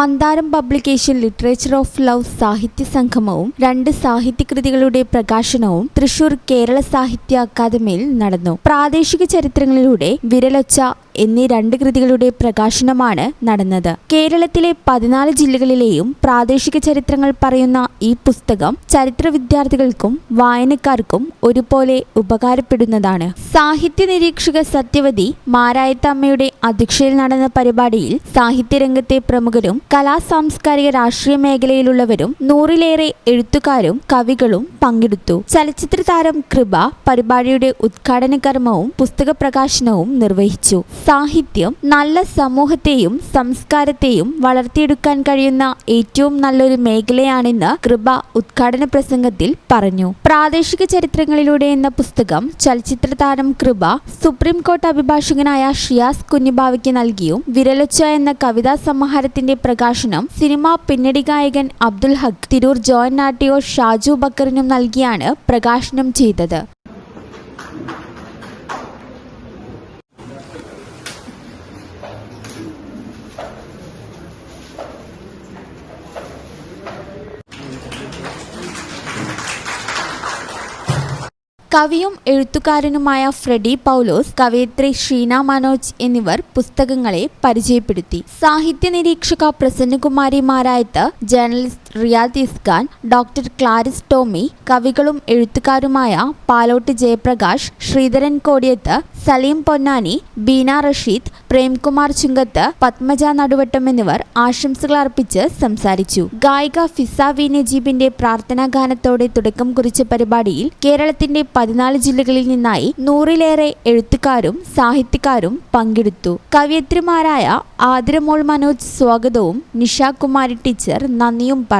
Mandaram publication literature of love സാഹിത്യ സംഗമവും രണ്ട് സാഹിത്യകൃതികളുടെ പ്രകാശനവും തൃശൂർ കേരള സാഹിത്യ അക്കാദമിയിൽ നടന്നു. പ്രാദേശിക ചരിത്രങ്ങളിലൂടെ വിരലൊച്ച എന്നീ രണ്ട് കൃതികളുടെ പ്രകാശനമാണ് നടന്നത്. കേരളത്തിലെ പതിനാല് ജില്ലകളിലെയും പ്രാദേശിക ചരിത്രങ്ങൾ പറയുന്ന ഈ പുസ്തകം ചരിത്ര വിദ്യാർത്ഥികൾക്കും വായനക്കാർക്കും ഒരുപോലെ ഉപകാരപ്പെടുന്നതാണ്. സാഹിത്യ നിരീക്ഷക സത്യവതി മാരായത്തമ്മയുടെ അധ്യക്ഷയിൽ നടന്ന പരിപാടിയിൽ സാഹിത്യരംഗത്തെ പ്രമുഖരും കലാ സാംസ്കാരിക രാഷ്ട്രീയ മേഖലയിലുള്ളവരും നൂറിലേറെ എഴുത്തുകാരും കവികളും പങ്കെടുത്തു. ചലച്ചിത്ര താരം കൃപ പരിപാടിയുടെ ഉദ്ഘാടന കർമ്മവും പുസ്തക പ്രകാശനവും നിർവഹിച്ചു. സാഹിത്യം നല്ല സമൂഹത്തെയും സംസ്കാരത്തെയും വളർത്തിയെടുക്കാൻ കഴിയുന്ന ഏറ്റവും നല്ലൊരു മേഖലയാണെന്ന് കൃപ ഉദ്ഘാടന പ്രസംഗത്തിൽ പറഞ്ഞു. പ്രാദേശിക ചരിത്രങ്ങളിലൂടെ എന്ന പുസ്തകം ചലച്ചിത്ര താരം കൃപ സുപ്രീം കോർട്ട് അഭിഭാഷകനായ ഷിയാസ് കുഞ്ഞുബാവയ്ക്ക് നൽകിയും വിരലൊച്ച എന്ന കവിതാ സമാഹാരത്തിന്റെ പ്രകാശനം സിനിമാ പിന്നണി ഗായകൻ അബ്ദുൽ ഹക് തിരൂർ ജോയിന്റ് ആർട്ടിഒ ഷാജു ബക്കറിനും നൽകിയാണ് പ്രകാശനം ചെയ്തത്. കവിയും എഴുത്തുകാരനുമായ ഫ്രെഡി പൗലോസ് കവയിത്രി ഷീന മനോജ് എന്നിവർ പുസ്തകങ്ങളെ പരിചയപ്പെടുത്തി. സാഹിത്യ നിരീക്ഷക Prasannakumari Marayath journalist Riyad ഇസ്ഖാൻ doctor Clarice Tomy കവികളും എഴുത്തുകാരുമായ പാലോട്ട് ജയപ്രകാശ് ശ്രീധരൻ കോടിയത്ത് സലീം പൊന്നാനി ബീന റഷീദ് പ്രേംകുമാർ ചുങ്കത്ത് പത്മജ നടുവട്ടം എന്നിവർ ആശംസകൾ അർപ്പിച്ച് സംസാരിച്ചു. ഗായിക ഫിസ വി നജീബിന്റെ പ്രാർത്ഥനാ ഗാനത്തോടെ തുടക്കം കുറിച്ച പരിപാടിയിൽ കേരളത്തിന്റെ പതിനാല് ജില്ലകളിൽ നിന്നായി നൂറിലേറെ എഴുത്തുകാരും സാഹിത്യകാരും പങ്കെടുത്തു. കവയത്രിമാരായ ആദരമോൾ മനോജ് സ്വാഗതവും നിഷാകുമാരി ടീച്ചർ നന്ദിയും പറഞ്ഞു.